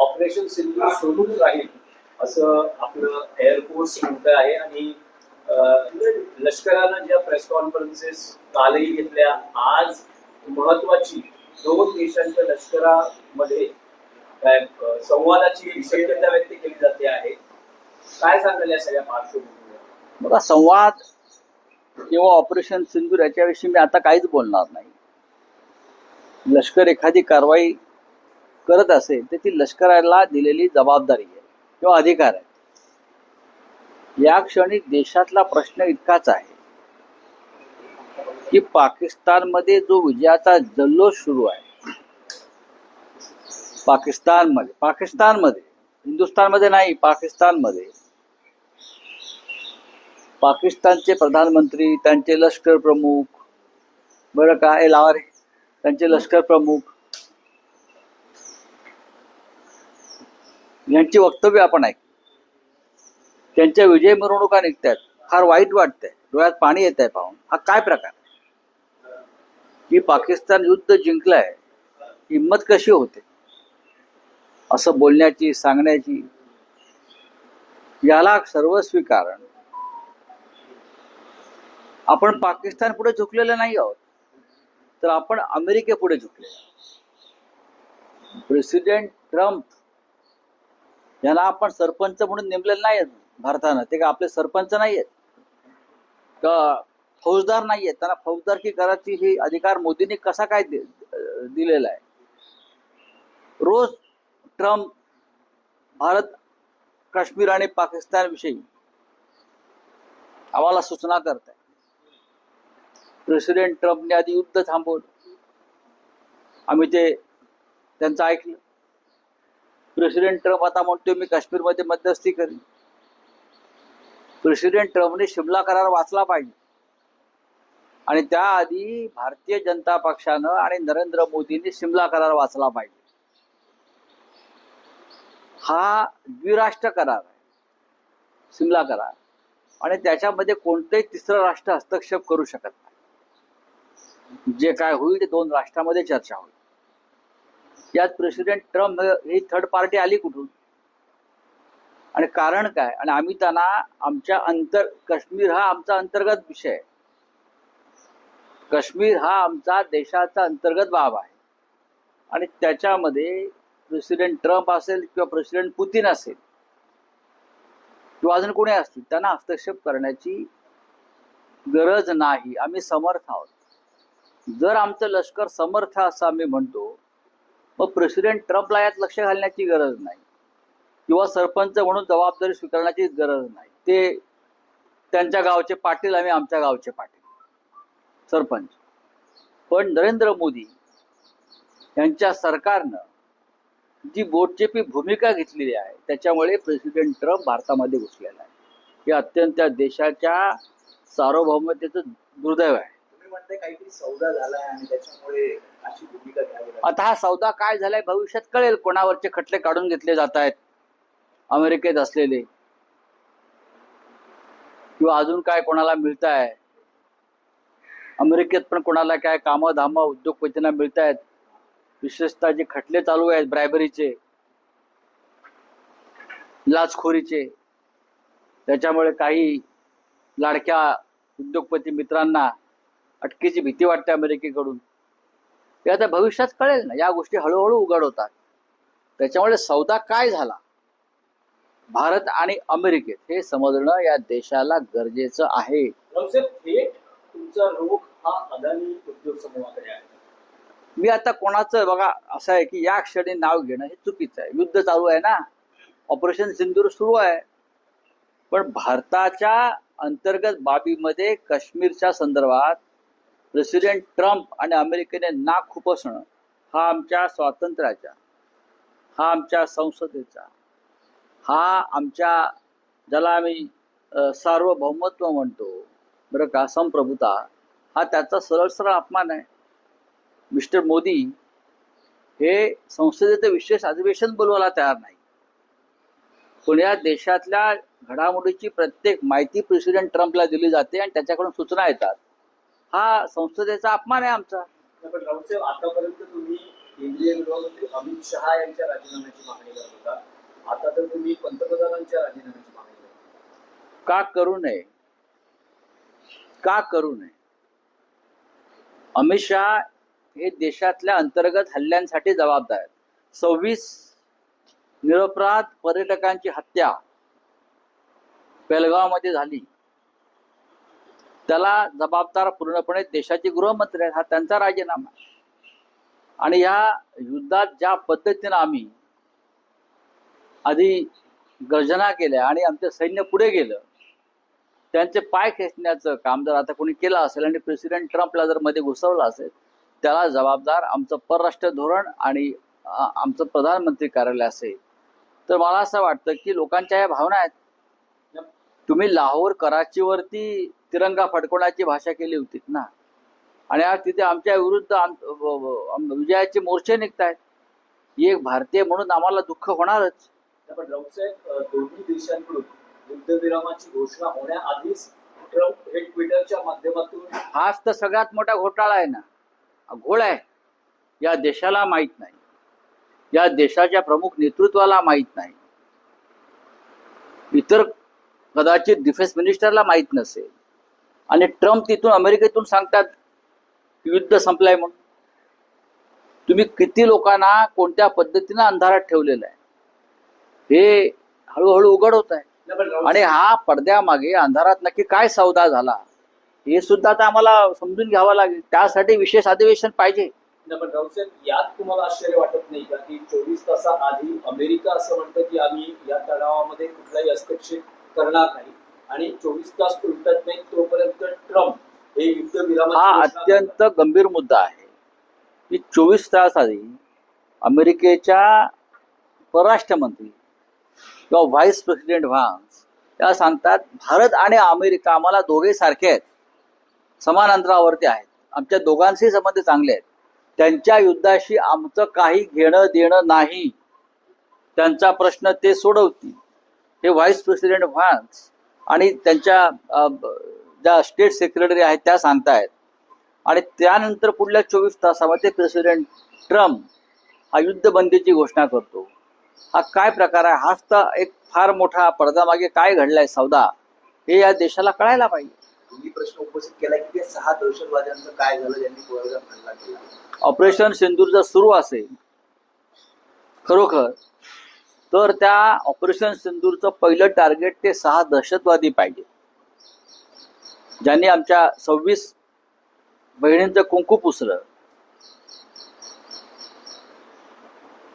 Operation Sindhu सुरूच राहील असं आपलं एअरफोर्स म्हणतं आहे. आणि लष्करानं ज्या प्रेस कॉन्फरन्सेस कालही घेतल्या आज महत्वाची दोन देशांच्या लष्करामध्ये काय संवादाची शक्यता व्यक्त केली जाते आहे. काय सांगाल या सगळ्या पार्श्वभूमीवर? बघा संवाद किंवा ऑपरेशन सिंदूर याच्याविषयी मी आता काहीच बोलणार नाही. लष्कर एखादी कारवाई करत असेल तर ती लष्कराला दिलेली जबाबदारी आहे किंवा अधिकार आहे. या क्षणी देशातला प्रश्न इतकाच आहे की पाकिस्तानमध्ये जो विजयाचा जल्लोष सुरू आहे पाकिस्तानमध्ये पाकिस्तानमध्ये हिंदुस्थानमध्ये नाही पाकिस्तानमध्ये पाकिस्तानचे प्रधानमंत्री त्यांचे लष्कर प्रमुख बरं काय हे लावा रे त्यांचे लष्कर प्रमुख यांची वक्तव्य आपण ऐक. त्यांच्या विजय मिरवणुका निघतात फार वाईट वाटतंय. डोळ्यात पाणी येत आहे पाहून. हा काय प्रकार की पाकिस्तान युद्ध जिंकलंय हिंमत कशी होते? असं बोलण्याची सांगण्याची याला सर्वस्वी कारण आपण पाकिस्तान पुढे झुकलेलं नाही आहोत. तर आपण अमेरिकेपुढे झुकले प्रेसिडेंट ट्रम्प याला आपण सरपंच म्हणून नेमलेलं नाही आहेत भारतानं. ते का आपले सरपंच नाही आहेत का फौजदार नाही आहेत त्यांना फौजदारकी करायची ही अधिकार मोदींनी कसा काय दि- दिलेला आहे? रोज ट्रम्प भारत काश्मीर आणि पाकिस्तान विषयी आम्हाला सूचना करत आहे प्रेसिडेंट ट्रम्पने आधी युद्ध थांबवलं. आम्ही ते त्यांचं ऐकलं. प्रेसिडेंट ट्रम्प आता म्हणतोय मी काश्मीरमध्ये मध्यस्थी करीन. प्रेसिडेंट ट्रम्पने शिमला करार वाचला पाहिजे. आणि त्याआधी भारतीय जनता पक्षानं आणि नरेंद्र मोदींनी शिमला करार वाचला पाहिजे. हा द्विराष्ट्र करार आहे. शिमला करार. आणि त्याच्यामध्ये कोणतंही तिसरं राष्ट्र हस्तक्षेप करू शकत नाही. जे काय होईल ते दोन राष्ट्रामध्ये चर्चा होईल. यात प्रेसिडेंट ट्रम्प ही थर्ड पार्टी आली कुठून? आणि कारण काय? आणि आम्ही त्यांना आमच्या अंतर काश्मीर हा आमचा अंतर्गत विषय आहे. काश्मीर हा आमचा देशाचा अंतर्गत बाब आहे. आणि त्याच्यामध्ये प्रेसिडेंट ट्रम्प असेल किंवा प्रेसिडेंट पुतीन असेल किंवा अजून कोणी असतील त्यांना हस्तक्षेप करण्याची गरज नाही. आम्ही समर्थ आहोत. जर आमचं लष्कर समर्थ असं आम्ही म्हणतो मग प्रेसिडेंट ट्रम्पला यात लक्ष घालण्याची गरज नाही. किंवा सरपंच म्हणून जबाबदारी स्वीकारण्याची गरज नाही. ते त्यांच्या गावचे पाटील आम्ही आमच्या गावचे पाटील. सरपंच. पण नरेंद्र मोदी यांच्या सरकारनं जी बोटचेपी भूमिका घेतलेली आहे त्याच्यामुळे प्रेसिडेंट ट्रम्प भारतामध्ये घुसलेला आहे. हे अत्यंत देशाच्या सार्वभौमतेचं दुर्दैव आहे. काहीतरी सौदा झालाय आणि त्याच्यामुळे अशी भूमिका घ्यावी आता हा सौदा काय झालाय भविष्यात कळेल कोणावरचे खटले काढून घेतले जात आहेत अमेरिकेत असलेले. किंवा अजून काय कोणाला मिळत आहे अमेरिकेत पण कोणाला काय कामं धामं उद्योगपतींना मिळत आहेत विशेषतः जे खटले चालू आहेत ब्रायबरीचे लाचखोरीचे त्याच्यामुळे काही लाडक्या उद्योगपती मित्रांना अटकेची भीती वाटते अमेरिकेकडून. हे आता भविष्यात कळेल ना या गोष्टी हळूहळू उघड होतात. त्याच्यामुळे सौदा काय झाला? भारत आणि अमेरिकेत हे समजणं या देशाला गरजेचं आहे. रावसाहेब, थेट तुमचा रोख हा अदानी उद्योग समूहाकडे आहे. मी आता कोणाचं बघा असं आहे की या क्षणी नाव घेणं हे चुकीचं आहे. युद्ध चालू आहे ना? ऑपरेशन सिंदूर सुरू आहे. पण भारताच्या अंतर्गत बाबीमध्ये काश्मीरच्या संदर्भात प्रेसिडेंट ट्रम्प आणि अमेरिकेने नाक खुपसणं हा आमच्या स्वातंत्र्याचा हा आमच्या संसदेचा हा आमच्या ज्याला आम्ही सार्वभौमत्व म्हणतो बरं का संप्रभुता हा त्याचा सरळ सरळ अपमान आहे. मिस्टर मोदी हे संसदेचं विशेष अधिवेशन बोलवायला तयार नाही. पण या देशातल्या घडामोडीची प्रत्येक माहिती प्रेसिडेंट ट्रम्पला दिली जाते आणि त्याच्याकडून सूचना येतात. हा संसदेचा अपमान आहे आमचा. पण आतापर्यंत तुम्ही केंद्रीय गृहमंत्री अमित शहा यांच्या राजीनाम्याची मागणी करत होता. आता तर तुम्ही पंतप्रधानांच्या राजीनाम्याची मागणी करता का करू नये? का करू नये? अमित शहा हे देशातल्या अंतर्गत हल्ल्यांसाठी जबाबदार आहेत. सव्वीस निरपराध पर्यटकांची हत्या पेलगावमध्ये झाली. त्याला जबाबदार पूर्णपणे देशाचे गृहमंत्री आहेत हा त्यांचा राजीनामा आहे. आणि या युद्धात ज्या पद्धतीनं आम्ही आधी गर्जना केल्या आणि आमचं सैन्य पुढे गेलं त्यांचे पाय खेचण्याचं काम जर आता कोणी केलं असेल आणि प्रेसिडेंट ट्रम्पला जर मध्ये घुसवलं असेल त्याला जबाबदार आमचं परराष्ट्र धोरण आणि आमचं प्रधानमंत्री कार्यालय असेल तर मला असं वाटतं की लोकांच्या ह्या भावना आहेत तुम्ही लाहोर कराचीवरती तिरंगा फडकवण्याची भाषा केली होती ना. आणि आज तिथे आमच्या विरुद्ध विजयाचे मोर्चे निघत आहेत एक भारतीय म्हणून आम्हाला दुःख होणारच. पण राऊतसाहेब अ, दोन्ही देशांकडून युद्धविरामाची घोषणा होण्याआधीच ट्रम्प हे ट्विटरच्या माध्यमातून हाच तर सगळ्यात मोठा घोटाळा आहे ना. घोळ आहे. या देशाला माहीत नाही. या देशाच्या प्रमुख नेतृत्वाला माहीत नाही. इतर कदाचित डिफेन्स मिनिस्टरला माहीत नसेल. आणि ट्रम्प तिथून अमेरिकेतून सांगतात युद्ध संपलंय म्हणून. तुम्ही किती लोकांना कोणत्या पद्धतीनं अंधारात ठेवलेलं आहे? हे हळूहळू उघड होत आहे. आणि हा पडद्यामागे अंधारात नक्की काय सौदा झाला हे सुद्धा आता आम्हाला समजून घ्यावं लागेल. त्यासाठी विशेष अधिवेशन पाहिजे. यात तुम्हाला आश्चर्य वाटत नाही का की चोवीस तासाआधी अमेरिका असं म्हणतं की आम्ही या तणावामध्ये कुठलाही हस्तक्षेप करणार नाही? आणि चोवीस तास उलटत नाही तोपर्यंत ट्रम्प हे युद्धविरामाची हा अत्यंत. गंभीर मुद्दा आहे. की चोवीस तास आधी अमेरिकेच्या परराष्ट्र मंत्री किंवा व्हाईस प्रेसिडेंट व्हान्स त्या सांगतात भारत आणि अमेरिका आम्हाला दोघे सारखे आहेत. समान अंतरावरती आहेत. आमच्या दोघांचे संबंध चांगले आहेत. त्यांच्या युद्धाशी आमचं काही घेणं देणं नाही. त्यांचा प्रश्न ते सोडवतील. हे व्हाईस प्रेसिडेंट व्हान्स आणि त्यांच्या ज्या स्टेट सेक्रेटरी आहेत त्या सांगतायत. आणि त्यानंतर पुढल्या चोवीस तासामध्ये प्रेसिडेंट ट्रम्प हा युद्धबंदीची घोषणा करतो. हा काय प्रकार आहे? हाच तर एक फार मोठा पडद्यामागे काय घडलाय सौदा? हे या देशाला कळायला पाहिजे. तुम्ही प्रश्न उपस्थित केला की सहा दहशतवाद्यांचं काय झालं ऑपरेशन सिंदूर जर सुरू असेल. खरोखर तर त्या ऑपरेशन सिंदूरचं पहिलं टार्गेट ते सहा दहशतवादी पाहिजे. ज्यांनी आमच्या सव्वीस बहिणींचं कुंकू पुसलं.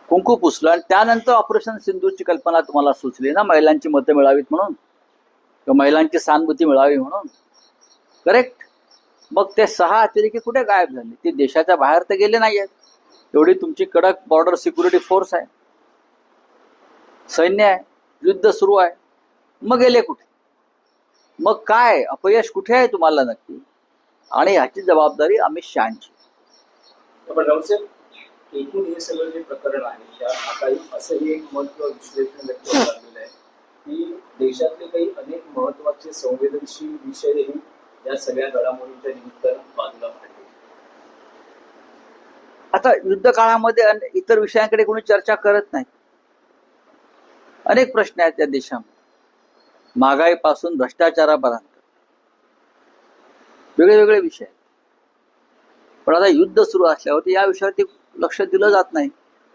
कुंकू पुसलं आणि त्यानंतर ऑपरेशन सिंधूची कल्पना तुम्हाला सुचली ना महिलांची मतं मिळावीत म्हणून? किंवा महिलांची सहानुभूती मिळावी म्हणून? करेक्ट मग ते सहा अतिरेकी कुठे गायब झाले? ते देशाच्या बाहेर तर गेले नाही आहेत एवढी तुमची कडक बॉर्डर सिक्युरिटी फोर्स आहे. सैन्य आहे युद्ध सुरू आहे. मग गेले कुठे? मग काय? अपयश कुठे आहे तुम्हाला नक्की? आणि ह्याची जबाबदारी अमित शहाची. पण एकूण हे सगळं जे प्रकरण आहे आता असंही एक मत किंवा विश्लेषण व्यक्त झालेलं आहे की देशातले काही अनेक महत्त्वाचे संवेदनशील विषयही या सगळ्या घडामोडींच्या निमित्तानं बाजूला मांडले आता युद्ध काळामध्ये इतर विषयांकडे कोणी चर्चा करत नाही. अनेक प्रश्न आहेत या देशामध्ये. महागाईपासून भ्रष्टाचारापर्यंत. वेगळे वेगळे विषय पण आता युद्ध सुरू असल्यावर या विषयावरती लक्ष दिलं जात नाही.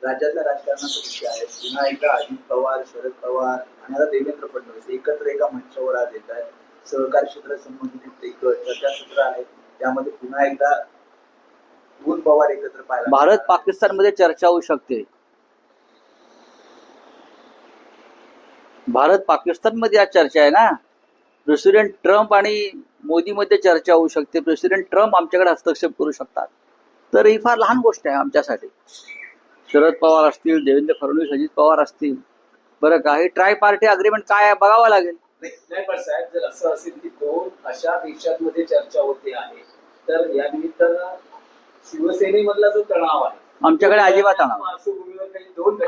राज्यातल्या राजकारणाचा विषय आहे पुन्हा एकदा अजित पवार शरद पवार आणि आता देवेंद्र फडणवीस एकत्र एका मंचावर आज येत आहेत. सहकार क्षेत्र संबंधित एक चर्चासत्र आहे. त्यामध्ये पुन्हा एकदा दोन पवार एकत्र पाहायला भारत. पाकिस्तानमध्ये चर्चा होऊ शकते. भारत पाकिस्तानमध्ये आज चर्चा आहे ना? प्रेसिडेंट ट्रम्प आणि मोदीमध्ये चर्चा होऊ शकते. प्रेसिडेंट ट्रम्प आमच्याकडे हस्तक्षेप करू शकतात. तर ही फार लहान गोष्ट आहे आमच्यासाठी. शरद पवार असतील देवेंद्र फडणवीस अजित पवार असतील. बरं का? हे ट्राय पार्टी अग्रीमेंट काय आहे बघावं लागेल. नाही पण साहेब जर असं असेल की दोन अशा देशांमध्ये चर्चा होते आहे तर या निमित्तानं शिवसेनेमधला जो तणाव आहे आमच्याकडे अजिबात तणाव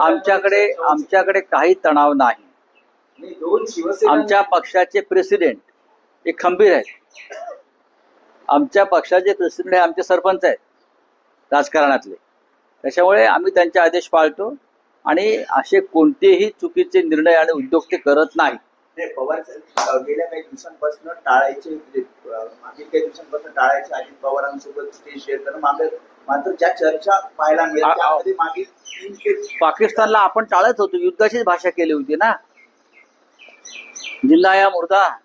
आमच्याकडे. आमच्याकडे काही तणाव नाही. आमच्या पक्षाचे प्रेसिडेंट हे खंबीर आहेत. आमच्या पक्षाचे प्रेसिडेंट हे आमचे सरपंच आहेत राजकारणातले. त्याच्यामुळे आम्ही त्यांचे आदेश पाळतो आणि असे कोणतेही चुकीचे निर्णय आणि उद्योग ते करत नाही. पवार गेल्या काही दिवसांपासून टाळायचे म्हणजे मागील काही दिवसांपासून टाळायचे अजित पवारांसोबत स्टेज शेअर करणं मागे मात्र ज्या चर्चा पाहायला त्यामध्ये मागील पाकिस्तानला आपण टाळत होतो. युद्धाचीच भाषा केली होती ना. जिल्हा या मुर्दा.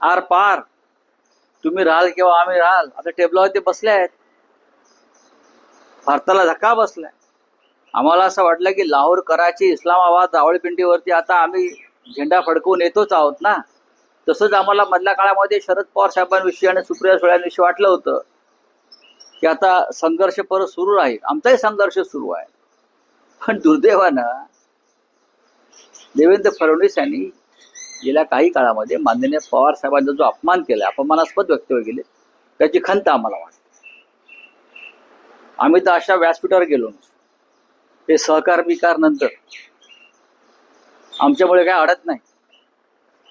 आर पार. तुम्ही राहाल किंवा आम्ही राहाल. आता टेबलावर ते बसले आहेत. भारताला धक्का बसलाय. आम्हाला असं वाटलं की लाहोर कराची इस्लामाबाद रावळपिंडीवरती आता आम्ही झेंडा फडकवून येतोच आहोत ना? तसंच आम्हाला मधल्या काळामध्ये शरद पवार साहेबांविषयी आणि सुप्रिया सुळ्यांविषयी वाटलं होतं की आता संघर्ष परत सुरू राहील. आमचाही संघर्ष सुरू आहे. पण दुर्दैवानं देवेंद्र फडणवीस यांनी गेल्या काही काळामध्ये माननीय पवार साहेबांचा जो अपमान केला अपमानास्पद वक्तव्य केले त्याची खंत आम्हाला वाटते. आम्ही तर अशा व्यासपीठावर गेलो नसतो. ते सहकार विकार नंतर. आमच्यामुळे काय अडत नाही.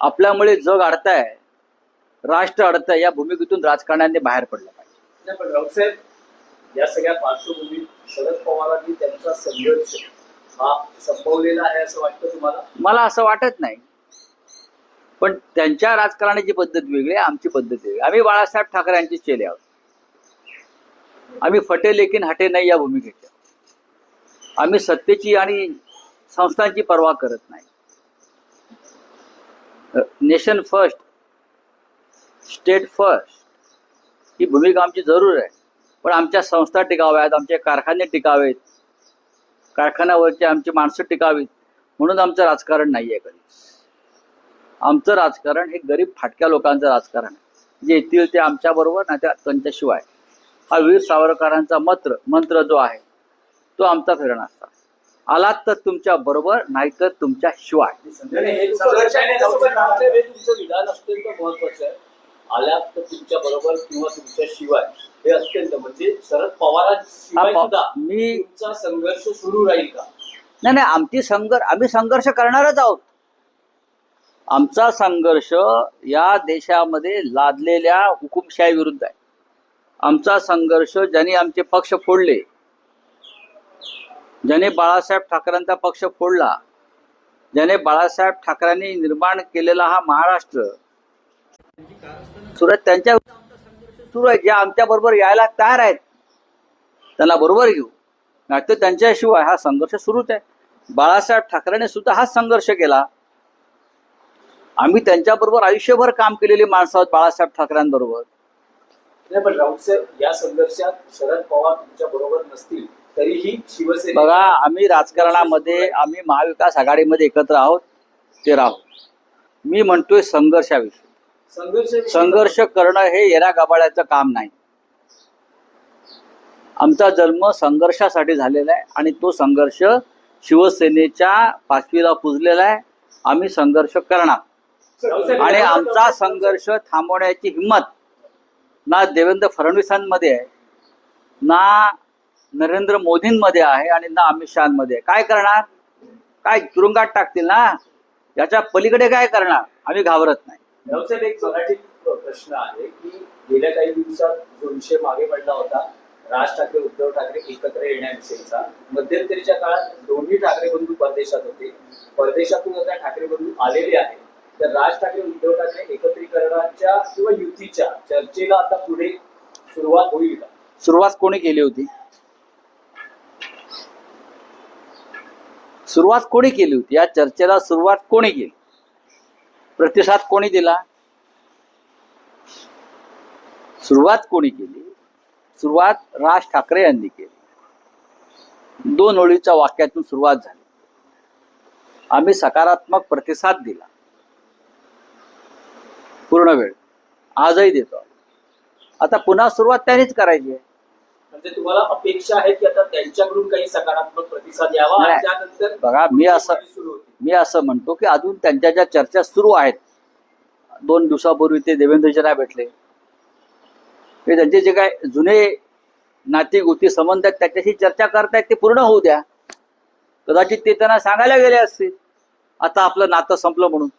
आपल्यामुळे जग अडताय राष्ट्र अडतंय या भूमिकेतून राजकारण्यांनी बाहेर पडलं पाहिजे. या सगळ्या पार्श्वभूमीत शरद पवारांनी त्यांचा संघर्ष हा संपवलेला आहे असं वाटतं तुम्हाला? मला असं वाटत नाही. पण त्यांच्या राजकारणाची पद्धत वेगळी आमची पद्धत वेगळी आम्ही बाळासाहेब ठाकरे यांचे चेले आहोत. आम्ही फटे लेकिन हटे नाही या भूमिकेच्या. आम्ही सत्तेची आणि संस्थांची पर्वा करत नाही. नेशन फर्स्ट स्टेट फर्स्ट ही भूमिका आमची जरूर आहे. पण आमच्या संस्था टिकाव्यात आमचे कारखाने टिकावेत कारखान्यावरचे आमची माणसं टिकावीत म्हणून आमचं राजकारण नाही आहे कधी. आमचं राजकारण हे गरीब फाटक्या लोकांचं राजकारण आहे. जे येतील ते आमच्याबरोबर नाही त्या त्यांच्याशिवाय हा वीर सावरकरांचा मंत्र मंत्र जो आहे तो आमचा फिरण असतात आलात तर तुमच्या बरोबर नाहीतर तुमच्या शिवाय. विधान अत्यंत महत्वाचं आहे. तर तुमच्या बरोबर किंवा तुमच्या शिवाय हे अत्यंत म्हणजे शरद मी संघर्ष सुरू राहील का? नाही नाही आमची संघर्ष आम्ही संघर्ष करणारच आहोत. आमचा संघर्ष या देशामध्ये लादलेल्या हुकुमशाही विरुद्ध आहे. आमचा संघर्ष ज्यांनी आमचे पक्ष फोडले ज्याने बाळासाहेब ठाकरेंचा पक्ष फोडला ज्याने बाळासाहेब ठाकरेंनी निर्माण केलेला हा महाराष्ट्र सुरत त्यांच्या सुरू आहे. जे आमच्या बरोबर यायला तयार आहेत त्यांना बरोबर घेऊ. नाहीतर त्यांच्याशिवाय हा संघर्ष सुरूच आहे. बाळासाहेब ठाकरेने सुद्धा हाच संघर्ष केला. आम्ही त्यांच्याबरोबर आयुष्यभर काम केलेली माणसं आहोत बाळासाहेब ठाकरेंबरोबर. नाही पण राऊतसाहेब या संघर्षात शरद पवार तुमच्या बरोबर नसतील तरीही शिवसेना बघा आम्ही राजकारणामध्ये आम्ही महाविकास आघाडीमध्ये एकत्र आहोत ते राहू. मी म्हणतोय संघर्षाविषयी. संघर्ष संघर्ष करणं हे येरा गबाळ्याचं काम नाही. आमचा जन्म संघर्षासाठी झालेला आहे आणि तो संघर्ष शिवसेनेच्या पाचवीला पुजलेला आहे. आम्ही संघर्ष करणार. आणि आमचा संघर्ष थांबवण्याची हिंमत ना देवेंद्र फडणवीसांमध्ये आहे ना नरेंद्र मोदींमध्ये आहे आणि ना अमित शहामध्ये काय करणार? काय तुरुंगात टाकतील ना? याच्या पलीकडे काय करणार? आम्ही घाबरत नाही. एक मराठी प्रश्न आहे की गेल्या काही दिवसात जो विषय मागे पडला होता राज ठाकरे उद्धव ठाकरे एकत्र येण्याविषयीचा मध्यंतरीच्या काळात दोन्ही ठाकरे बंधू परदेशात होते. परदेशातून आता ठाकरे बंधू आलेले आहेत. तर राज ठाकरे उद्धव ठाकरे एकत्रीकरणाच्या किंवा युतीच्या चर्चेला आता पुढे सुरुवात होईल का? सुरुवात कोणी केली होती? सुरुवात कोणी केली होती? या चर्चेला सुरुवात कोणी केली? प्रतिसाद कोणी दिला? सुरुवात कोणी केली? सुरुवात राज ठाकरे यांनी केली. दोन ओळीच्या वाक्यातून सुरुवात झाली. आम्ही सकारात्मक प्रतिसाद दिला. पूर्ण वेळ. आजही देतो. आता पुन्हा सुरुवात त्यानेच करायची आहे. म्हणजे तुम्हाला अपेक्षा आहे की आता त्यांच्याकडून काही सकारात्मक प्रतिसाद यावा? आणि. त्यानंतर बघा मी असं सुरू होती. मी असं म्हणतो की अजून त्यांच्या ज्या चर्चा सुरू आहेत दोन दिवसापूर्वी ते देवेंद्रजींना भेटले. ते त्यांचे जे काय जुने नाते गोती संबंध आहेत त्याच्याशी चर्चा करतायत ते पूर्ण होऊ द्या. कदाचित ते त्यांना सांगायला गेले असतील. आता आपलं नातं संपलं म्हणून.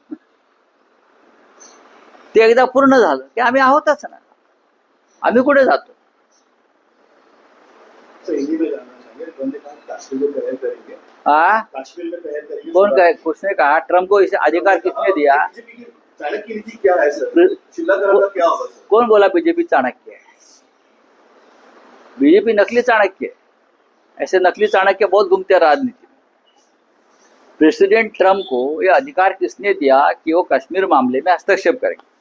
ते एकदा पूर्ण झालं की आम्ही आहोतच ना. आम्ही कुठे जातो? हाँ कौन कहे? उसने कहा। ट्रंप को इसे अधिकार किसने दिया? की क्या है सर? का क्या होगा कौन बोला बीजेपी चाणक्य है? बीजेपी नकली चाणक्य है। ऐसे नकली चाणक्य बहुत घूमते हैं राजनीति में। प्रेसिडेंट ट्रंप को यह अधिकार किसने दिया कि वो कश्मीर मामले में हस्तक्षेप करेंगे?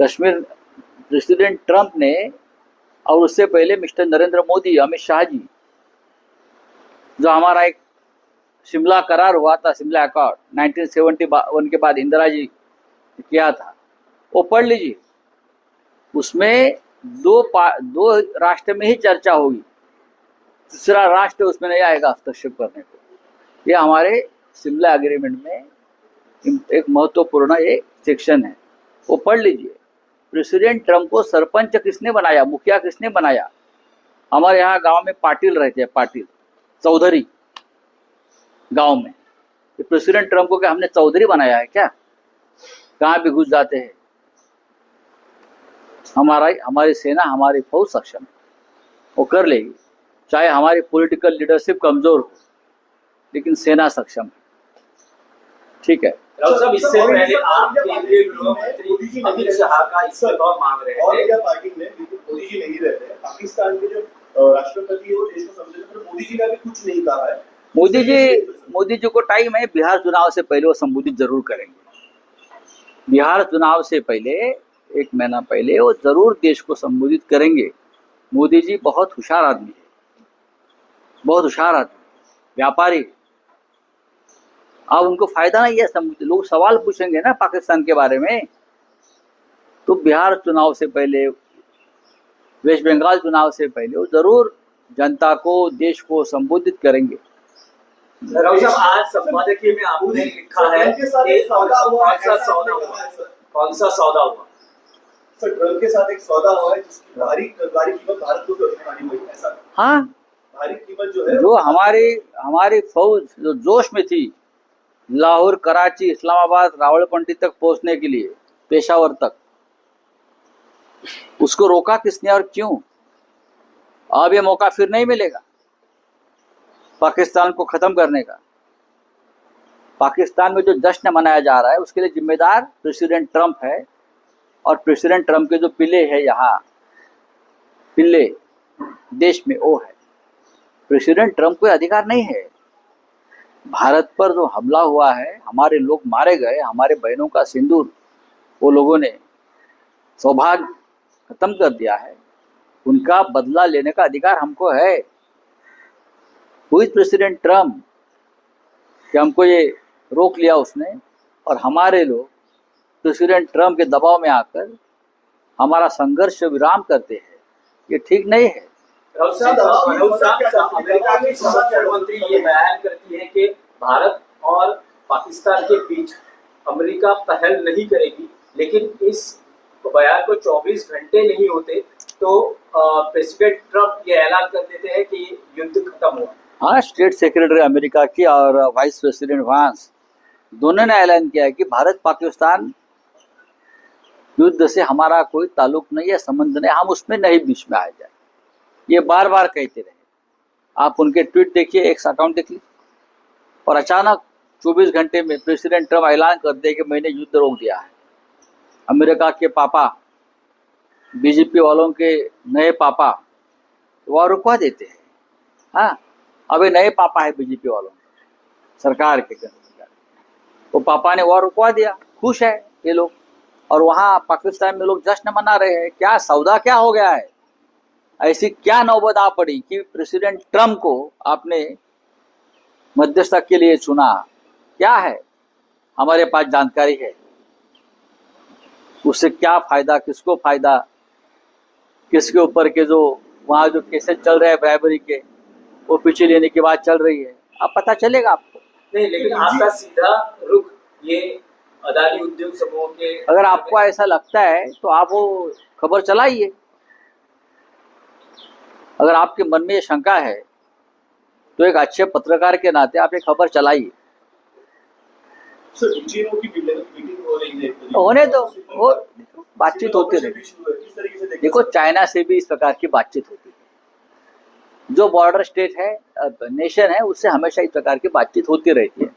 कश्मीर प्रेसिडेंट ट्रंप ने और उससे पहले मिस्टर नरेंद्र मोदी, अमित शाह जी, जो हमारा एक शिमला करार हुआ था, शिमला अकॉर्ड 1971 के बाद इंदिरा जी किया था। वो पढ़ लीजिए। उसमें दो दो राष्ट्र में ही चर्चा होगी। तीसरा राष्ट्र उसमें नहीं आएगा हस्तक्षेप करने को। ये हमारे शिमला एग्रीमेंट में एक महत्वपूर्ण एक सेक्शन है। वो पढ़ लीजिए। प्रेसिडेंट ट्रंप को सरपंच किसने बनाया, मुखिया किसने बनाया? हमारे यहाँ गाँव में पाटिल रहते हैं, पाटिल, चौधरी, गाँव में। ये प्रेसिडेंट ट्रंप को क्या हमने चौधरी बनाया है क्या? कहाँ भी घुस जाते हैं? हमारा, हमारी सेना हमारी फौज सक्षम है। वो कर लेगी, चाहे हमारी पॉलिटिकल लीडरशिप कमज़ोर हो, लेकिन सेना सक्षम है। ठीक है। राहुल साहब इससे पहले आप केंद्रीय गृह मंत्री अमित शाह का इस्तीफा मांग रहे और थे पार्टी में मोदी जी नहीं रहते हैं पाकिस्तान के जो राष्ट्रपति है वो देश को समझे पर मोदी जी ने अभी कुछ नहीं कहा है। मोदी जी मोदी जी को टाइम है बिहार चुनाव से पहले वो संबोधित ज़रूर करेंगे। बिहार चुनाव से पहले एक महीना पहले वो ज़रूर देश को संबोधित करेंगे। मोदी जी बहुत होशियार आदमी है। बहुत होशियार आदमी व्यापारी है। अब उनको फ़ायदा नहीं है संबोधित लोग सवाल पूछेंगे ना पाकिस्तान के बारे में। तो बिहार चुनाव से पहले वेस्ट बंगाल चुनाव से पहले वो ज़रूर जनता को देश को संबोधित करेंगे। आज संपादकीय में आपने लिखा है कौन सा सौदा हुआ सर। कौन सा सौदा हुआ? के साथ एक सौदा हुआ है जिसकी भारी भारी कीमत भारत को चुकानी हुई ऐसा? हाँ। भारी कीमत जो है जो हमारी हमारी फौज जो जोश में थी लाहौर, कराची, इस्लामाबाद रावलपिंडी तक पहुँचने के लिए, पेशावर तक। उसको रोका किसने और क्यों? अब ये मौका फिर नहीं मिलेगा पाकिस्तान को खत्म करने का। पाकिस्तान में जो जश्न मनाया जा रहा है, उसके लिए जिम्मेदार प्रेसिडेंट ट्रंप है और प्रेसिडेंट ट्रंप के जो पिल्ले है यहाँ, पिल्ले देश में वो है। प्रेसिडेंट ट्रंप को अधिकार नहीं है। भारत पर जो हमला हुआ है, हमारे लोग मारे गए, हमारे बहनों का सिंदूर, वो लोगों ने सौभाग्य खत्म कर दिया है। उनका बदला लेने का अधिकार हमको है। प्रेसिडेंट ट्रंप कि हमको ये रोक लिया उसने, और हमारे लोग प्रेसिडेंट ट्रंप के दबाव में आकर हमारा संघर्ष विराम करते हैं। ये ठीक नहीं है। भारत और पाकिस्तान के बीच अमेरिका पहल नहीं करेगी, लेकिन इस बयान को 24 घंटे नहीं होते तो प्रेसिडेंट ट्रंप ये ऐलान कर देते हैं कि युद्ध खत्म हुआ। हाँ स्टेट सेक्रेटरी अमेरिका की और वाइस प्रेसिडेंट वांस दोनों ने ऐलान किया है कि भारत पाकिस्तान युद्ध से हमारा कोई ताल्लुक नहीं है, संबंध नहीं, हम उसमें नहीं बीच में आ जाए ये बार बार कहते रहे। आप उनके ट्वीट देखिए, एक अकाउंट देख लीजिए। और अचानक 24 घंटे में प्रेसिडेंट ट्रंप ऐलान कर दिया कि मैंने युद्ध रोक दिया है। अमेरिका के पापा, बीजेपी वालों के नए पापा वह रुकवा देते हैं। हाँ अभी नए पापा है बीजेपी वालों के। सरकार के केंद्र सरकार के। वो पापा ने वह रुकवा दिया। खुश है ये लोग। और वहाँ पाकिस्तान में लोग जश्न मना रहे हैं। क्या सौदा क्या हो गया है? ऐसी क्या नौबत आ पड़ी कि प्रेसिडेंट ट्रंप को आपने मध्यस्थता के लिए चुना। क्या है? हमारे पास जानकारी है। उससे क्या फ़ायदा? किसको फ़ायदा? किसके ऊपर के जो वहाँ जो केसेस चल रहे हैं ब्राइबरी के वो पीछे लेने की बात चल रही है। अब पता चलेगा आपको। नहीं लेकिन आपका सीधा रुख ये अदानी उद्योग समूह के अगर आपको ऐसा लगता है तो आप वो खबर चलाइए। अगर आपके मन में ये शंका है तो एक अच्छे पत्रकार के नाते आप ये खबर चलाइए सर इंजीनियरों की मीटिंग हो रही है तो होने दो वो बातचीत होती रहे किस तरीके से देखिए देखो चाइना से भी इस प्रकार की बातचीत होती है। जो बॉर्डर स्टेट है नेशन है उससे हमेशा इस प्रकार की बातचीत होती रहती है।